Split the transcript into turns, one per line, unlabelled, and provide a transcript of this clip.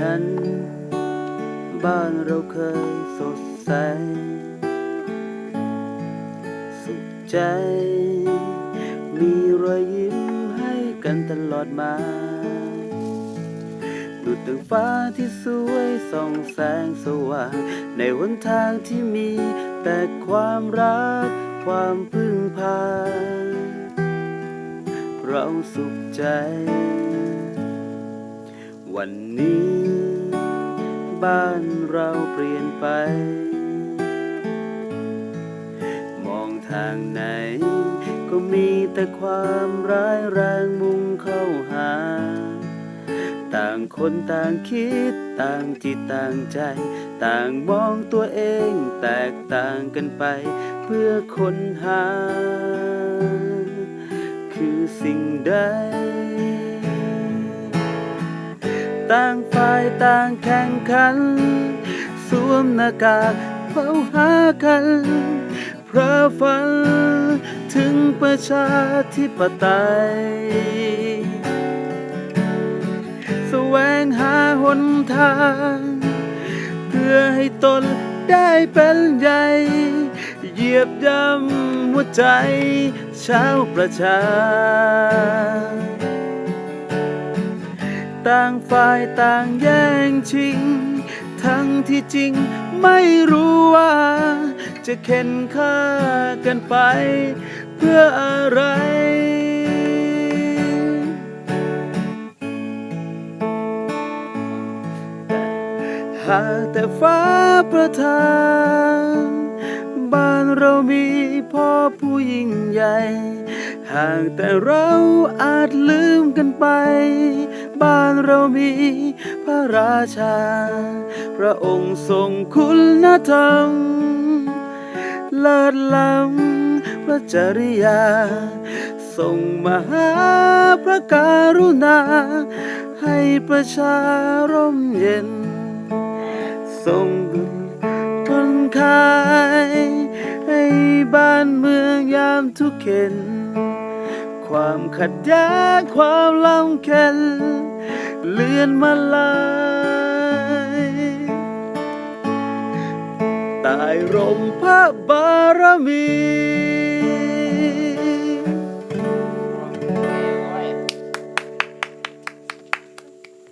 นั้น บ้านเราเคยสดใส สุขใจ มีรอยยิ้มให้กันตลอดมาดุดดังฟ้าที่สวยส่องแสงสว่าง ในหนทางที่มีแต่ความรักความพึ่งพา เราสุขใจ วันนี้ บ้านเราเปลี่ยนไป มองทางไหน ก็มีแต่ความร้ายแรงมุ่งเข้าหา ต่างคนต่างคิดต่างจิตต่างใจ ต่างมองตัวเองแตกต่างกันไป เพื่อค้นหา คือสิ่งใด ต่างฝ่ายต่างแข่งขัน สวมหน้ากากเฝ้าหากันเพราะฝันถึงประชาธิปไตยแสวงหาหนทาง เพื่อให้ตนได้เป็นใหญ่ เหยียบย่ำหัวใจชาวประชา ต่างฝ่ายต่างแย่งชิง ทั้งที่จริงไม่รู้ว่า จะเข็นฆ่ากันไป เพื่ออะไรหากแต่ฟ้าประทานบ้าน เรามีพ่อผู้ยิ่งใหญ่ หากแต่เราอาจลืมกันไป บ้านเรามีพระราชา พระองค์ทรงคุณธรรมเลิศล้ำพระจริยา ทรงมหาพระการุณา ให้ประชาร่มเย็น ทรงทนคาย บ้านเมืองยามทุกข์เข็น ความขัดแย้งความลำเค็นเลื่อนมาลายใตายร่มพระบารมี